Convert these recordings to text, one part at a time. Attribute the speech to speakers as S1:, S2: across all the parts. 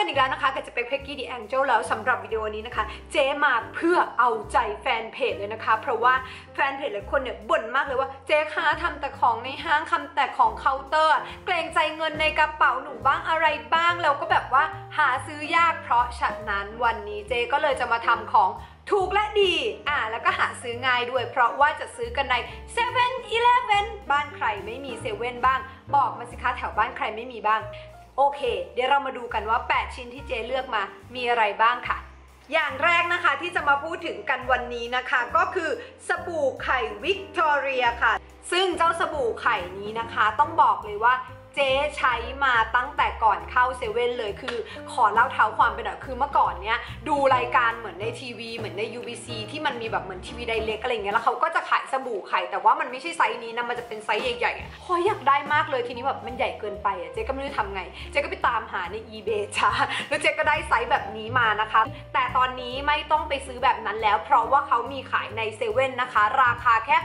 S1: กันอีกแล้วนะคะกับจะเป็นเพ็กกี้ดีแองเจลแล้วสำหรับวิดีโอนี้นะคะ เจ๊มาเพื่อเอาใจแฟนเพจเลยนะคะ เพราะว่าแฟนเพจหลายคนเนี่ยบ่นมากเลยว่าเจ๊คะทำแต่ของในห้างทำแต่ของเคาน์เตอร์ เกรงใจเงินในกระเป๋าหนูบ้างอะไรบ้างแล้วก็แบบว่าหาซื้อยากเพราะฉะนั้นวันนี้เจ๊ก็เลยจะมาทำของถูกและดี อ่า แล้วก็หาซื้อง่ายด้วย เพราะว่าจะซื้อกันใน7 e เ e ่ e อบ้านใครไม่มีเซเว่นบ้าง บอกมาสิคะแถวบ้านใครไม่มีบ้าง โอเค เดี๋ยวเรามาดูกันว่า 8 ชิ้นที่เจเลือกมามีอะไรบ้างค่ะ อย่างแรกนะคะที่จะมาพูดถึงกันวันนี้นะคะ ก็คือสบู่ไข่วิกตอเรียค่ะ ซึ่งเจ้าสบู่ไข่นี้นะคะ ต้องบอกเลยว่า เจ๊ใช้มาตั้งแต่ก่อนเข้าเซเว่นเลยคือขอเล่าเท้าความไปหน่อยคือเมื่อก่อนเนี้ยดูรายการเหมือนในทีวีเหมือนใน UBC ที่มันมีแบบเหมือนทีวีไดเล็กอะไรเงี้ยแล้วเขาก็จะขายสบู่ไข่แต่ว่ามันไม่ใช่ไซส์นี้นะมันจะเป็นไซส์ใหญ่ๆอะพออยากได้มากเลยทีนี้แบบมันใหญ่เกินไปอะเจ๊ก็ไม่รู้ทำไง เจ๊ก็ไปตามหาใน eBay จ้าแล้วเจ๊ก็ได้ไซส์แบบนี้มานะคะ แต่ตอนนี้ไม่ต้องไปซื้อแบบนั้นแล้ว เพราะว่าเขามีขายในเซเว่นนะคะ ราคาแค่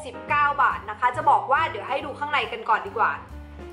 S1: 69 บาทนะคะ จะบอกว่าเดี๋ยวให้ดูข้างในกันก่อนดีกว่า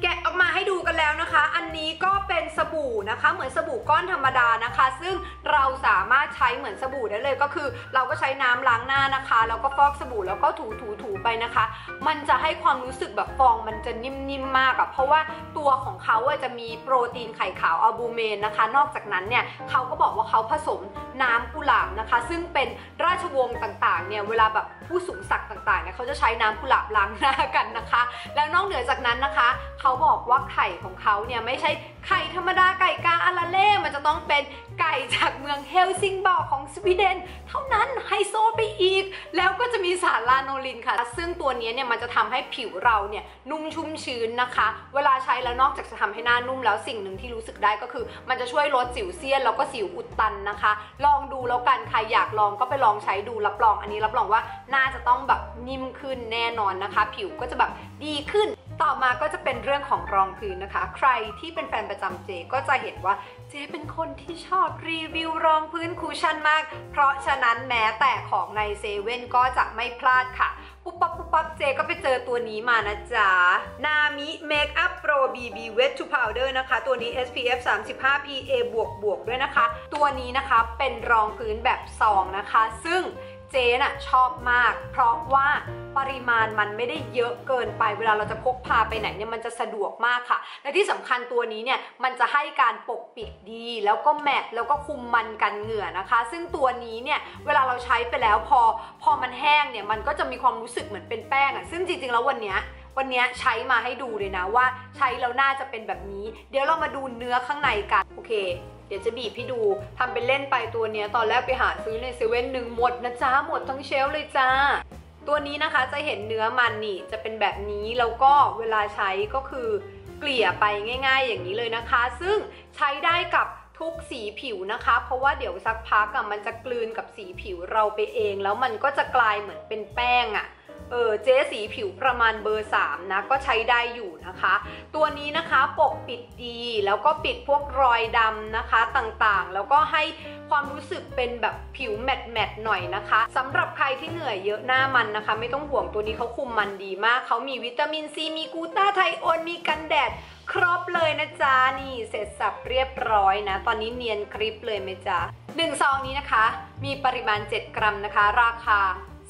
S1: แกะออกมาให้ดูกันแล้วนะคะ อันนี้ก็เป็นสบู่นะคะ เหมือนสบู่ก้อนธรรมดานะคะ ซึ่งเราสามารถใช้เหมือนสบู่ได้เลยก็คือ เราก็ใช้น้ำล้างหน้านะคะ แล้วก็ฟอกสบู่แล้วก็ถูถูถูไปนะคะ มันจะให้ความรู้สึกแบบฟองมันจะนิ่มๆมากอะเพราะว่าตัวของเขาจะมีโปรตีนไข่ขาวอัลบูเมนนะคะ นอกจากนั้นเนี่ยเขาก็บอกว่าเขาผสมน้ำกุหลาบนะคะ ซึ่งเป็นราชวงศ์ต่างๆเนี่ยเวลาแบบผู้สูงศักดิ์ต่างๆเนี่ยเขาจะใช้น้ำกุหลาบล้างหน้ากันนะคะ แล้วนอกเหนือจากนั้นนะคะเขาาบอกว่าไข่ของเขาเนี่ยไม่ใช่ไข่ธรรมดาไก่กาอาราเล่มันจะต้องเป็นไก่จากเมืองเฮลซิงบอร์กของสวีเดน เท่านั้นไฮโซไปอีก แล้วก็จะมีสารลาโนลินค่ะ ซึ่งตัวนี้เนี่ยมันจะทำให้ผิวเราเนี่ยนุ่มชุ่มชื้นนะคะ เวลาใช้แล้วนอกจากจะทำให้หน้านุ่มแล้วสิ่งหนึ่งที่รู้สึกได้ก็คือ มันจะช่วยลดสิวเซียนแล้วก็สิวอุดตันนะคะ ลองดูแล้วกันใครอยากลองก็ไปลองใช้ดูรับรองอันนี้รับรองว่าน่าจะต้องแบบนิ่มขึ้นแน่นอนนะคะ ผิวก็จะแบบดีขึ้น ต่อมาก็จะเป็นเรื่องของรองพื้นนะคะ ใครที่เป็นแฟนประจำเจก็จะเห็นว่าเจเป็นคนที่ชอบรีวิวรองพื้นคูชั่นมาก เพราะฉะนั้นแม้แต่ของในเซเว่นก็จะไม่พลาดค่ะปุ๊บปั๊บปุ๊บปั๊บเจก็ไปเจอตัวนี้มานะจ๊ะ นามิเมคอัพโปร BB Wet to Powder นะคะ ตัวนี้ SPF 35 PA บวกบวกด้วยนะคะ ตัวนี้นะคะเป็นรองพื้นแบบซองนะคะ ซึ่ง เจน่ะชอบมาก เพราะว่าปริมาณมันไม่ได้เยอะเกินไปเวลาเราจะพกพาไปไหนเนี่ยมันจะสะดวกมากค่ะ และที่สำคัญตัวนี้เนี่ยมันจะให้การปกปิดดี แล้วก็แมทแล้วก็คุมมันกันเหงื่อนะคะ ซึ่งตัวนี้เนี่ยเวลาเราใช้ไปแล้วพอ พอมันแห้งเนี่ยมันก็จะมีความรู้สึกเหมือนเป็นแป้งอะซึ่งจริงๆแล้ววันเนี้ยวันนี้ใช้มาให้ดูเลยนะว่าใช้แล้วน่าจะเป็นแบบนี้ เดี๋ยวเรามาดูเนื้อข้างในกันโอเค เดี๋ยวจะบีบให้ดูทำเป็นเล่นไปตัวเนี้ยตอนแรกไปหาซื้อในเซเว่นหนึ่งหมดนะจ้าหมดทั้งเชลเลยจ้า ตัวนี้นะคะจะเห็นเนื้อมันนี่จะเป็นแบบนี้แล้วก็เวลาใช้ก็คือเกลี่ยไปง่าย ๆ อย่างนี้เลยนะคะ ซึ่งใช้ได้กับทุกสีผิวนะคะ เพราะว่าเดี๋ยวสักพักอะมันจะกลืนกับสีผิวเราไปเอง แล้วมันก็จะกลายเหมือนเป็นแป้งอะ เออเจ๊สีผิวประมาณเบอร์ 3 นะ ก็ใช้ได้อยู่นะคะ ตัวนี้นะคะปกปิดดีแล้วก็ปิดพวกรอยดำนะคะต่างๆ แล้วก็ให้ความรู้สึกเป็นแบบผิวแมตแมตหน่อยนะคะสำหรับใครที่เหนื่อยเยอะหน้ามันนะคะ ไม่ต้องห่วงตัวนี้เขาคุมมันดีมากเขามีวิตามินซีมีกูต้าไทโอนมีกันแดดครบเลยนะจ๊ะนี่เสร็จสับเรียบร้อยนะ ตอนนี้เนียนคลิปเลยไหมจ๊ะหนึ่งซองนี้นะคะ มีปริมาณ 7 กรัมนะคะ ราคา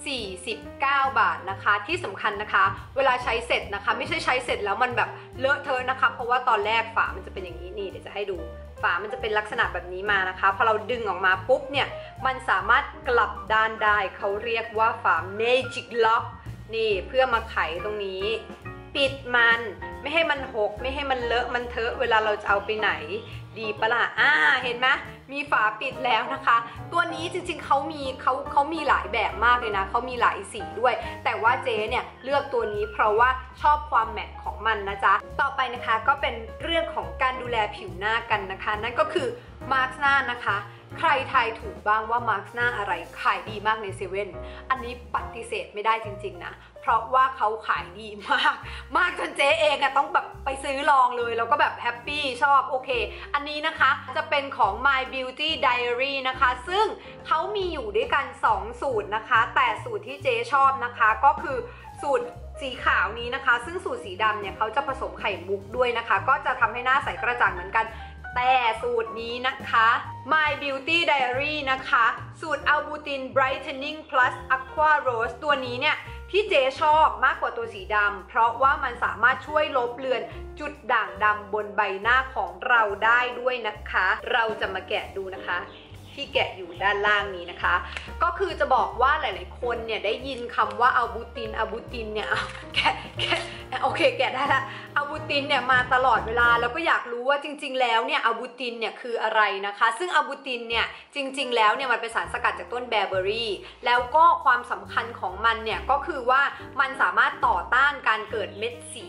S1: 49 บาทนะคะ ที่สำคัญนะคะ เวลาใช้เสร็จนะคะ ไม่ใช่ใช้เสร็จแล้วมันแบบเลอะเทอะนะคะ เพราะว่าตอนแรกฝามันจะเป็นอย่างนี้นี่เดี๋ยวจะให้ดู ฝามันจะเป็นลักษณะแบบนี้มานะคะ พอเราดึงออกมาปุ๊บเนี่ย มันสามารถกลับด้านได้เขาเรียกว่าฝา Magic Lock นี่เพื่อมาไขตรงนี้ ปิดมันไม่ให้มันหก ไม่ให้มันเลอะมันเทอะเวลาเราจะเอาไปไหนดีปะล่ะอ่า เห็นไหมมีฝาปิดแล้วนะคะ ตัวนี้จริงๆเขามีเขาเขามีหลายแบบมากเลยนะ เขามีหลายสีด้วย แต่ว่าเจ๊เนี่ยเลือกตัวนี้เพราะว่าชอบความแมทของมันนะจ๊ะ ต่อไปนะคะก็เป็นเรื่องของการดูแลผิวหน้ากันนะคะ นั่นก็คือมาร์กหน้านะคะใครทายถูกบ้างว่ามาร์กหน้าอะไรขายดีมากในเซเว่น อันนี้ปฏิเสธไม่ได้จริง ๆ นะ เพราะว่าเขาขายดีมาก มากจนเจ๊เองอะต้องแบบไปซื้อลองเลย แล้วก็แบบแฮปปี้ชอบโอเค อันนี้นะคะจะเป็นของ My Beauty Diary นะคะ ซึ่งเขามีอยู่ด้วยกัน 2 สูตรนะคะ แต่สูตรที่เจ๊ชอบนะคะก็คือสูตรสีขาวนี้นะคะ ซึ่งสูตรสีดำเนี่ยเขาจะผสมไข่มุกด้วยนะคะ ก็จะทำให้หน้าใสกระจ่างเหมือนกันแต่สูตรนี้นะคะ My Beauty Diary นะคะ สูตร Albutin Brightening Plus Aqua Rose ตัวนี้เนี่ย พี่เจชอบมากกว่าตัวสีดำเพราะว่ามันสามารถช่วยลบเลือนจุดด่างดำบนใบหน้าของเราได้ด้วยนะคะ เราจะมาแกะดูนะคะ ที่แกะอยู่ด้านล่างนี้นะคะ ก็คือจะบอกว่าหลาย ๆ คนเนี่ยได้ยินคำว่าอัลบูตินอัลบูตินเนี่ยแกะแกะโอเคแกะได้ละอัลบูตินเนี่ยมาตลอดเวลาแล้วก็อยากรู้ว่าจริง ๆ แล้วเนี่ยอัลบูตินเนี่ยคืออะไรนะคะ ซึ่งอัลบูตินเนี่ยจริง ๆ แล้วเนี่ยมันเป็นสารสกัดจากต้นแบเบอรี่แล้วก็ความสำคัญของมันเนี่ยก็คือว่ามันสามารถต่อต้านการเกิดเม็ดสี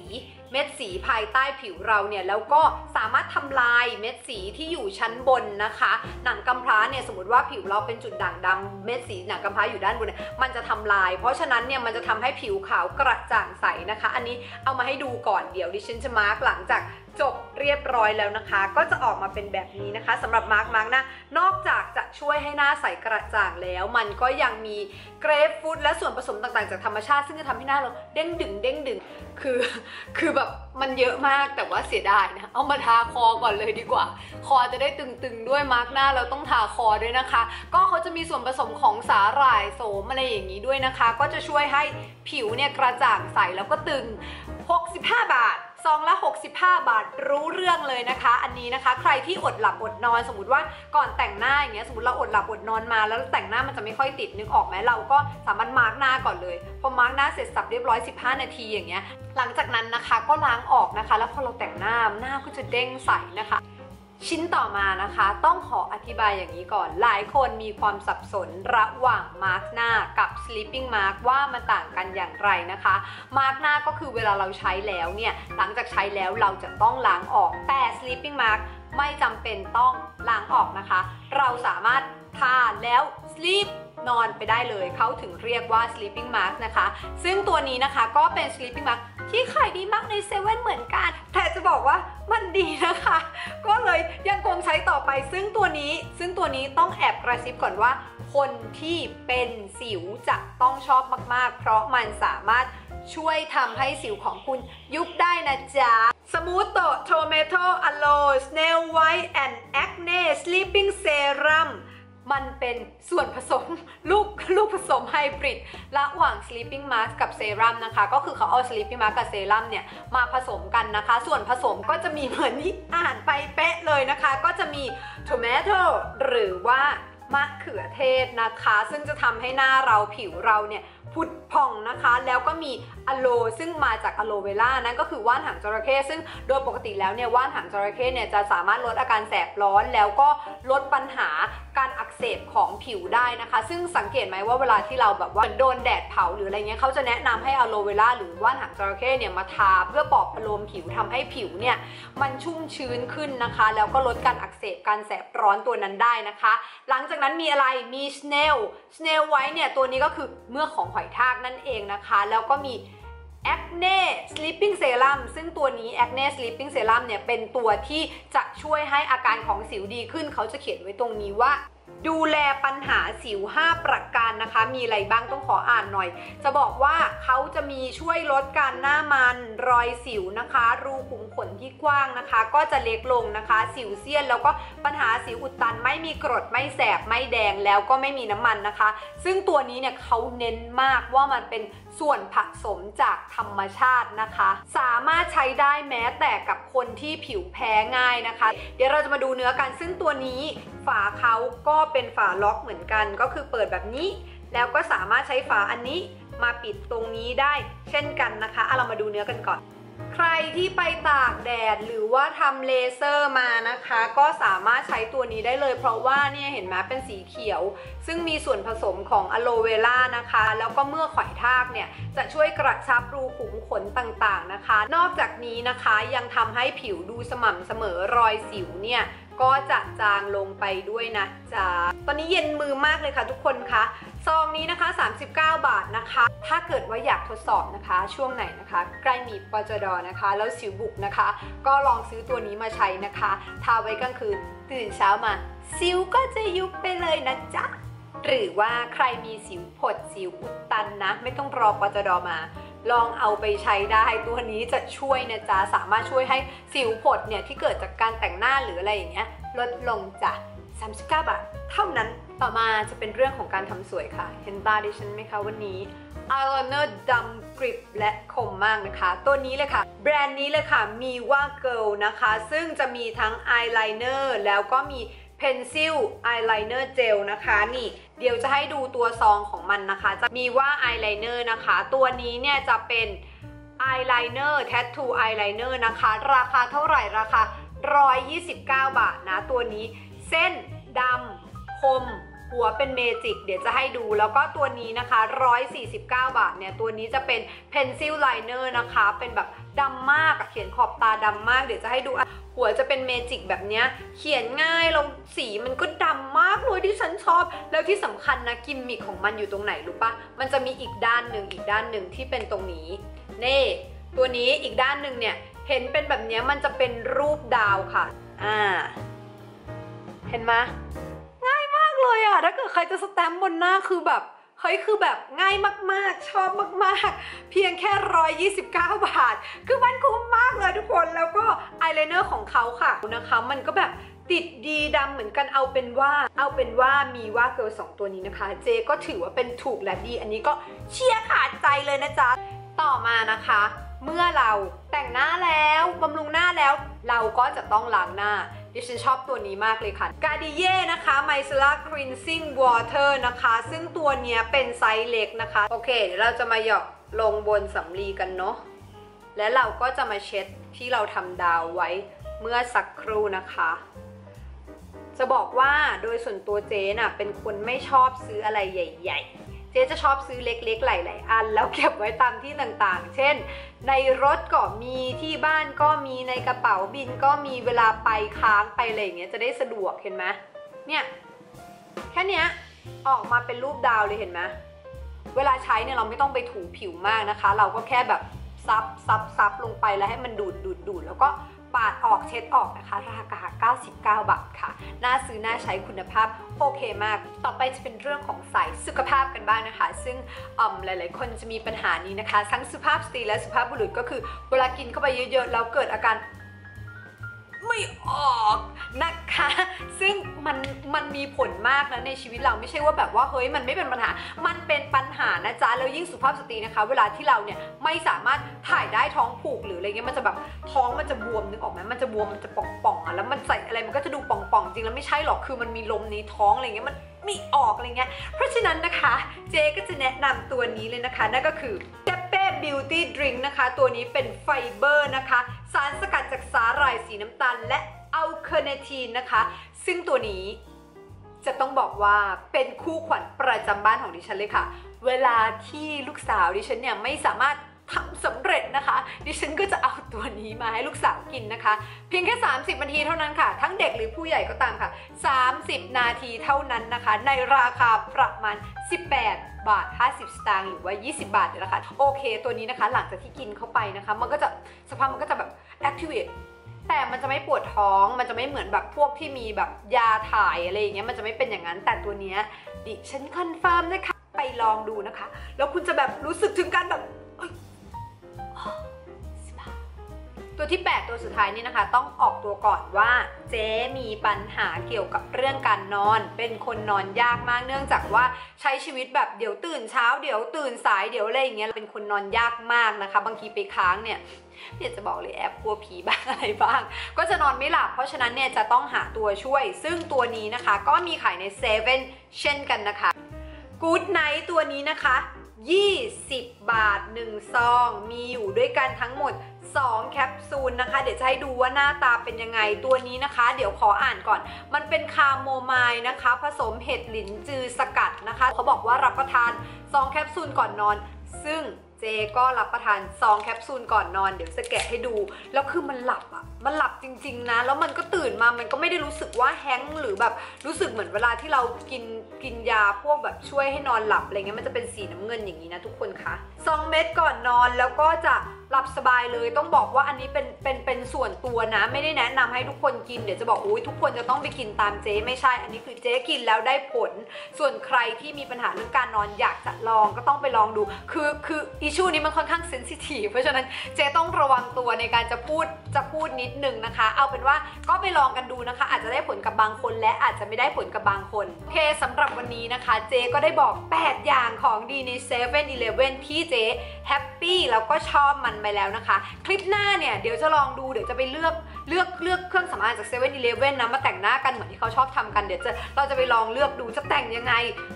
S1: เม็ดสีภายใต้ผิวเราเนี่ยแล้วก็สามารถทำลายเม็ดสีที่อยู่ชั้นบนนะคะ หนังกำพร้าเนี่ยสมมติว่าผิวเราเป็นจุดด่างดำเม็ดสีหนังกำพร้าอยู่ด้านบนเนี่ยมันจะทำลาย เพราะฉะนั้นเนี่ยมันจะทำให้ผิวขาวกระจ่างใสนะคะ อันนี้เอามาให้ดูก่อนเดี๋ยวดิฉันจะมาร์กหลังจากจบเรียบร้อยแล้วนะคะ ก็จะออกมาเป็นแบบนี้นะคะสำหรับมาร์กมาร์กหน้านอกจากจะช่วยให้หน้าใสกระจ่างแล้ว มันก็ยังมีเกรฟฟูดและส่วนผสมต่างๆ จากธรรมชาติ ซึ่งจะทำให้หน้าเราเด้งดึงเด้งดึงคือ คือแบบมันเยอะมากแต่ว่าเสียดายนะ เอามาทาคอก่อนเลยดีกว่า คอจะได้ตึงๆด้วยมาร์กหน้าเราต้องทาคอด้วยนะคะ ก็เขาจะมีส่วนผสมของสาหร่ายโสมอะไรอย่างนี้ด้วยนะคะ ก็จะช่วยให้ผิวเนี่ยกระจ่างใสแล้วก็ตึง 65 บาท ซองละ 65 บาทรู้เรื่องเลยนะคะ อันนี้นะคะ ใครที่อดหลับอดนอน สมมติว่าก่อนแต่งหน้าอย่างเงี้ยสมมติเราอดหลับอดนอนมา แล้วแต่งหน้ามันจะไม่ค่อยติดนึกออกไหมเราก็สามารถมาร์กหน้าก่อนเลยพอมาร์กหน้าเสร็จสับเรียบร้อย 15 นาทีอย่างเงี้ยหลังจากนั้นนะคะก็ล้างออกนะคะ แล้วพอเราแต่งหน้าหน้าก็จะเด้งใสนะคะ ชิ้นต่อมานะคะต้องขออธิบายอย่างนี้ก่อน หลายคนมีความสับสนระหว่างมาร์กหน้ากับ sleeping mask ว่ามันต่างกันอย่างไรนะคะมาร์กหน้าก็คือเวลาเราใช้แล้วเนี่ยหลังจากใช้แล้วเราจะต้องล้างออกแต่ sleeping mask ไม่จำเป็นต้องล้างออกนะคะ เราสามารถทาแล้ว sleep นอนไปได้เลย เขาถึงเรียกว่า sleeping mask นะคะ ซึ่งตัวนี้นะคะก็เป็น sleeping mask ที่ขายดีมากในเซเว่นเหมือนกัน แต่จะบอกว่ามันดีนะคะ ก็เลยยังคงใช้ต่อไปซึ่งตัวนี้ ซึ่งตัวนี้ต้องแอบกระซิบก่อนว่า คนที่เป็นสิวจะต้องชอบมาก ๆ เพราะมันสามารถช่วยทำให้สิวของคุณยุบได้นะจ๊ะ Smooth Tomato Aloe Snail White and Acne Sleeping Serum มันเป็นส่วนผสมลูกลูกผสมไฮบริดระหว่าง sleeping mask กับเซรั่มนะคะ ก็คือเขาเอา sleeping mask กับเซรั่มเนี่ยมาผสมกันนะคะ ส่วนผสมก็จะมีเหมือนที่อ่านไปเป๊ะเลยนะคะ ก็จะมี tomato หรือว่า มะเขือเทศนะคะ ซึ่งจะทำให้หน้าเราผิวเราเนี่ยผุดผ่องนะคะ แล้วก็มีอะโลซึ่งมาจากอะโลเวล่านั่นก็คือว่านหางจระเข้ซึ่งโดยปกติแล้วเนี่ยว่านหางจระเข้เนี่ยจะสามารถลดอาการแสบร้อนแล้วก็ลดปัญหาการอักเสบของผิวได้นะคะ ซึ่งสังเกตไหมว่าเวลาที่เราแบบว่าโดนแดดเผาหรืออะไรเงี้ยเขาจะแนะนำให้อะโลเวล่าหรือว่านหางจระเข้เนี่ยมาทาเพื่อปลอบประโลมผิวทำให้ผิวเนี่ยมันชุ่มชื้นขึ้นนะคะ แล้วก็ลดการอักเสบการแสบร้อนตัวนั้นได้นะคะ หลังจากนั้นมีอะไรมีสเนลสเนลไว้เนี่ยตัวนี้ก็คือเมือกของหอยทากนั่นเองนะคะ แล้วก็มี Acne Sleeping Serum ซึ่งตัวนี้ Acne Sleeping Serum เนี่ยเป็นตัวที่จะช่วยให้อาการของสิวดีขึ้น เขาจะเขียนไว้ตรงนี้ว่า ดูแลปัญหาสิว 5 ประการนะคะ มีอะไรบ้างต้องขออ่านหน่อย จะบอกว่าเขาจะมีช่วยลดการหน้ามันรอยสิวนะคะ รูขุมขนที่กว้างนะคะ ก็จะเล็กลงนะคะ สิวเซียน แล้วก็ปัญหาสิวอุดตันไม่มีกรดไม่แสบไม่แดงแล้วก็ไม่มีน้ำมันนะคะ ซึ่งตัวนี้เนี่ยเขาเน้นมากว่ามันเป็นส่วนผสมจากธรรมชาตินะคะ สามารถใช้ได้แม้แต่กับคนที่ผิวแพ้ง่ายนะคะ เดี๋ยวเราจะมาดูเนื้อกันซึ่งตัวนี้ฝาเขาก็เป็นฝาล็อกเหมือนกัน ก็คือเปิดแบบนี้ แล้วก็สามารถใช้ฝาอันนี้มาปิดตรงนี้ได้ เช่นกันนะคะเอาเรามาดูเนื้อกันก่อน ใครที่ไปตากแดดหรือว่าทำเลเซอร์มานะคะ ก็สามารถใช้ตัวนี้ได้เลย เพราะว่าเนี่ยเห็นไหมเป็นสีเขียว ซึ่งมีส่วนผสมของอะโลเวล่านะคะ แล้วก็เมื่อข่อยทากเนี่ย จะช่วยกระชับรูขุมขนต่างๆนะคะ นอกจากนี้นะคะยังทำให้ผิวดูสม่ำเสมอรอยสิวเนี่ย ก็จะจางลงไปด้วยนะจ๊ะ ตอนนี้เย็นมือมากเลยค่ะทุกคนคะซองนี้นะคะ 39 บาทนะคะ ถ้าเกิดว่าอยากทดสอบนะคะ ช่วงไหนนะคะ ใกล้มีปจดนะคะ แล้วสิวบุกนะคะ ก็ลองซื้อตัวนี้มาใช้นะคะ ทาไว้กลางคืนตื่นเช้ามา สิวก็จะยุบไปเลยนะจ๊ะ หรือว่าใครมีสิวผดสิวอุดตันนะ ไม่ต้องรอปจดมา ลองเอาไปใช้ได้ตัวนี้จะช่วยนะจ๊ะสามารถช่วยให้สิวผดเนี่ยที่เกิดจากการแต่งหน้าหรืออะไรอย่างเงี้ยลดลงจ้ะ39 บาท เท่านั้นต่อมาจะเป็นเรื่องของการทำสวยค่ะ เห็นตาดิฉันไหมคะวันนี้อายไลเนอร์ดำกริบและคมมากนะคะ ตัวนี้เลยค่ะ แบรนด์นี้เลยค่ะมีว่าเกิลนะคะ ซึ่งจะมีทั้งอายไลเนอร์แล้วก็มี Pencil Eyeliner Gel นะคะ นี่เดี๋ยวจะให้ดูตัวซองของมันนะคะ จะมีว่า Eyeliner นะคะ ตัวนี้เนี่ยจะเป็น Eyeliner Tattoo Eyeliner นะคะ ราคาเท่าไหร่ราคา 129 บาทนะ ตัวนี้เส้นดำคม หัวเป็นเมจิกเดี๋ยวจะให้ดูแล้วก็ตัวนี้นะคะ 149 บาทเนี่ยตัวนี้จะเป็น pencil liner นะคะ เป็นแบบดำมากเขียนขอบตาดำมากเดี๋ยวจะให้ดูหัวจะเป็นเมจิกแบบเนี้ยเขียนง่ายแล้วสีมันก็ดำมากเลยที่ฉันชอบ แล้วที่สำคัญนะกิมมิคของมันอยู่ตรงไหนรู้ปะมันจะมีอีกด้านหนึ่งอีกด้านหนึ่งที่เป็นตรงนี้นี่ตัวนี้อีกด้านหนึ่งเนี่ยเห็นเป็นแบบเนี้ยมันจะเป็นรูปดาวค่ะอ่าเห็นไหม เลยอะถ้าเกิดใครจะสแตมป์บนหน้าคือแบบเฮ้ยคือแบบง่ายมากๆ ชอบมากๆ เพียงแค่ 129 บาท คือมันคุ้มมากเลยทุกคนแล้วก็อายไลเนอร์ของเขาค่ะนะคะ มันก็แบบติดดีดำเหมือนกันเอาเป็นว่า เอาเป็นว่ามีว่าเกิลสองตัวนี้นะคะ เจก็ถือว่าเป็นถูกและดี อันนี้ก็เชียร์ขาดใจเลยนะจ๊ะ ต่อมานะคะ เมื่อเราแต่งหน้าแล้วบำรุงหน้าแล้ว เราก็จะต้องล้างหน้า ดิฉันชอบตัวนี้มากเลยค่ะ g a r d i e นะคะ Micellar Cleansing Water นะคะ ซึ่งตัวเนี้ยเป็นไซส์เล็กนะคะ โอเค เดี๋ยวเราจะมาหยอกลงบนสำลีกันเนาะและเราก็จะมาเช็ดที่เราทำดาวไว้เมื่อสักครู่นะคะ จะบอกว่าโดยส่วนตัวเจน่ะเป็นคนไม่ชอบซื้ออะไรใหญ่ ๆ เจ๊จะชอบซื้อเล็กๆ หลายๆ อัน แล้วเก็บไว้ตามที่ต่างๆ เช่น ในรถก็มีที่บ้านก็มีในกระเป๋าบินก็มีเวลาไปค้างไปอะไรอย่างเงี้ยจะได้สะดวกเห็นไหมเนี่ยแค่เนี้ยออกมาเป็นรูปดาวเลยเห็นไหมเวลาใช้เนี่ยเราไม่ต้องไปถูผิวมากนะคะ เราก็แค่แบบซับซับซับลงไปแล้วให้มันดูดดูดดูดแล้วก็ ปาดออกเช็ดออกนะคะ ราคา 99 บาทค่ะ น่าซื้อน่าใช้คุณภาพโอเคมาก ต่อไปจะเป็นเรื่องของสายสุขภาพกันบ้างนะคะ ซึ่งอืมหลาย ๆ คนจะมีปัญหานี้นะคะ ทั้งสุภาพสตรีและสุภาพบุรุษก็คือเวลากินเข้าไปเยอะ ๆ แล้วเกิดอาการไม่ออก นะคะ ซึ่งมันมันมีผลมากนะในชีวิตเราไม่ใช่ว่าแบบว่าเฮ้ยมันไม่เป็นปัญหา มันเป็นปัญหานะจ๊ะแล้วยิ่งสุภาพสตรีนะคะ เวลาที่เราเนี่ยไม่สามารถถ่ายได้ท้องผูกหรืออะไรเงี้ยมันจะแบบท้องมันจะบวมนึกออกไหมมันจะบวมมันจะป่องๆอะแล้วมันใส่อะไรมันก็จะดูป่องๆจริงแล้วไม่ใช่หรอกคือมันมีลมในท้องอะไรเงี้ยมันไม่ออกอะไรเงี้ย เพราะฉะนั้นนะคะเจก็จะแนะนำตัวนี้เลยนะคะ นั่นก็คือเปเป้บิวตี้ดริงนะคะ ตัวนี้เป็นไฟเบอร์นะคะ สารสกัดจากสาหร่ายสีน้ำตาลและ อัลคาเนทีนนะคะ ซึ่งตัวนี้จะต้องบอกว่าเป็นคู่ขวัญประจำบ้านของดิฉันเลยค่ะ เวลาที่ลูกสาวดิฉันเนี่ยไม่สามารถทำสำเร็จนะคะ ดิฉันก็จะเอาตัวนี้มาให้ลูกสาวกินนะคะ เพียงแค่ 30 นาทีเท่านั้นค่ะ ทั้งเด็กหรือผู้ใหญ่ก็ตามค่ะ 30 นาทีเท่านั้นนะคะ ในราคาประมาณ 18 บาท 50 สตางค์หรือว่า 20 บาทเนี่ยแหละค่ะโอเค ตัวนี้นะคะหลังจากที่กินเข้าไปนะคะ มันก็จะสภาพมันก็จะแบบ activate แต่มันจะไม่ปวดท้อง มันจะไม่เหมือนแบบพวกที่มีแบบยาถ่ายอะไรอย่างเงี้ย มันจะไม่เป็นอย่างนั้น แต่ตัวเนี้ยดิฉันคอนเฟิร์มนะคะ ไปลองดูนะคะ แล้วคุณจะแบบรู้สึกถึงการแบบตัวที่ 8 ตัวสุดท้ายนี่นะคะ ต้องออกตัวก่อนว่าเจ๊มีปัญหาเกี่ยวกับเรื่องการนอน เป็นคนนอนยากมากเนื่องจากว่าใช้ชีวิตแบบเดี๋ยวตื่นเช้า เดี๋ยวตื่นสายเดี๋ยวอะไรอย่างเงี้ยเป็นคนนอนยากมากนะคะ บางทีไปค้างเนี่ย เดี๋ยวจะบอกเลยแอบกลัวผีบ้างอะไรบ้าง ก็จะนอนไม่หลับ เพราะฉะนั้นเนี่ยจะต้องหาตัวช่วย ซึ่งตัวนี้นะคะ ก็มีขายในเซเว่นเช่นกันนะคะ Good Night ตัวนี้นะคะ 20 บาท 1 ซอง มีอยู่ด้วยกันทั้งหมด 2 แคปซูลนะคะ เดี๋ยวจะให้ดูว่าหน้าตาเป็นยังไงตัวนี้นะคะ เดี๋ยวขออ่านก่อน มันเป็นคาโมไมล์นะคะ ผสมเห็ดหลินจือสกัดนะคะ เขาบอกว่ารับประทาน 2 แคปซูลก่อนนอน ซึ่ง เจก็รับประทานซองแคปซูลก่อนนอนเดี๋ยวจะแกะให้ดู แล้วคือมันหลับอะ มันหลับจริง ๆ นะ แล้วมันก็ตื่นมามันก็ไม่ได้รู้สึกว่าแฮงหรือแบบรู้สึกเหมือนเวลาที่เรากินกินยาพวกแบบช่วยให้นอนหลับอะไรเงี้ยมันจะเป็นสีน้ำเงินอย่างนี้นะทุกคนคะซองเม็ดก่อนนอนแล้วก็จะ หลับสบายเลยต้องบอกว่าอันนี้เป็นเป็นเป็นส่วนตัวนะ ไม่ได้แนะนำให้ทุกคนกินเดี๋ยวจะบอกอุ้ยทุกคนจะต้องไปกินตามเจ๊ไม่ใช่ อันนี้คือเจ๊กินแล้วได้ผล ส่วนใครที่มีปัญหาเรื่องการนอนอยากจะลองก็ต้องไปลองดู คือคืออิชูนี้มันค่อนข้างเซนซิทีฟเพราะฉะนั้นเจ๊ต้องระวังตัวในการจะพูดจะพูดนิดนึงนะคะ เอาเป็นว่าก็ไปลองกันดูนะคะ อาจจะได้ผลกับบางคนและอาจจะไม่ได้ผลกับบางคนโอเคสำหรับวันนี้นะคะเจ๊ก็ได้บอก 8 อย่างของดีใน7 e เ e ่ e อที่เจ๊แฮปปี้แล้วก็ชอบมันไปแล้วนะคะ คลิปหน้าเนี่ยเดี๋ยวจะลองดูเดี๋ยวจะไปเลือกเลือกเลือกเครื่องสำอางจาก7 e เ e ่ e นะมาแต่งหน้ากันเหมือนที่เขาชอบทำกันเดี๋ยวจะเราจะไปลองเลือกดูจะแต่งยังไง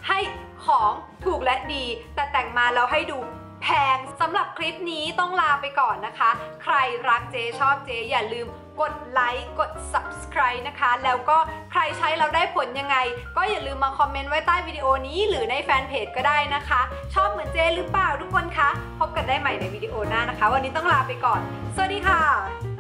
S1: ให้ของถูกและดี แต่แต่งมาแล้วให้ดูแพงสำหรับคลิปนี้ต้องลาไปก่อนนะคะ ใครรักเจชอบเจอย่าลืม กดไลค์กด subscribe นะคะ แล้วก็ใครใช้เราได้ผลยังไง ก็อย่าลืมมาคอมเมนต์ไว้ใต้วิดีโอนี้ หรือในแฟนเพจก็ได้นะคะ ชอบเหมือนเจหรือเปล่าทุกคนคะ พบกันได้ใหม่ในวิดีโอหน้านะคะ วันนี้ต้องลาไปก่อน สวัสดีค่ะ